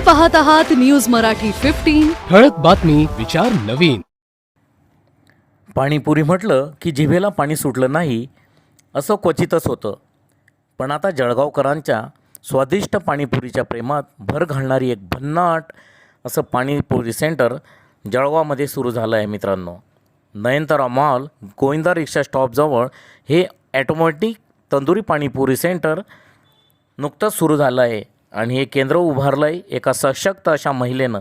पाहत आहात news Marathi fifteen ठळक बातमी विचार नवीन. पाणीपुरी म्हटलं की जिभेला पाणी सुटलं नाही असं क्वचितच होतं. पण आता जळगावकरांच्या स्वादिष्ट पाणीपुरीच्या प्रेमात भर घालणारी एक भन्नाट असं पाणीपुरी सेंटर जळगावमध्ये सुरू झालं आहे मित्रांनो. नयनतारा मॉल गोविंदा रिक्षा स्टॉपजवळ हे ॲटोमॅटिक तंदुरी पाणीपुरी सेंटर नुकतंच सुरू झालं आहे. आणि हे केंद्र उभारलं आहे एका सशक्त अशा महिलेनं.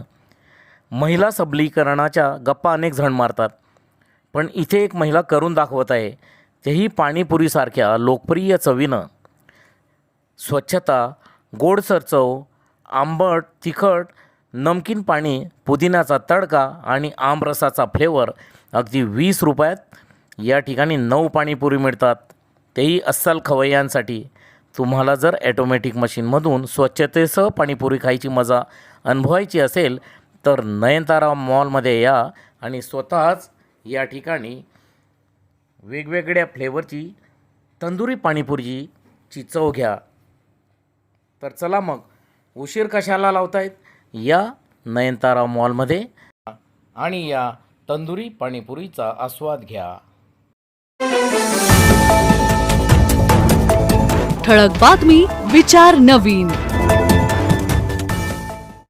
महिला सबलीकरणाच्या गप्पा अनेक जण मारतात. पण इथे एक महिला करून दाखवत आहे तेही पाणीपुरीसारख्या लोकप्रिय चवीनं. स्वच्छता गोडसर चव आंबट तिखट नमकीन पाणी पुदिन्याचा तडका आणि आमरसाचा फ्लेवर अगदी वीस रुपयात या ठिकाणी नऊ पाणीपुरी मिळतात. तेही अस्सल खवय्यांसाठी तुम्हाला जर ॲटोमॅटिक मशीनमधून स्वच्छतेसह पाणीपुरी खायची मजा अनुभवायची असेल तर नयनतारा मॉलमध्ये या आणि स्वतःच या ठिकाणी वेगवेगळ्या फ्लेवरची तंदुरी पाणीपुरीची चव घ्या. तर चला मग उशीर कशाला लावतायत? या नयनतारा मॉलमध्ये आणि या तंदुरी पाणीपुरीचा आस्वाद घ्या. ठळक बातमी विचार नवीन.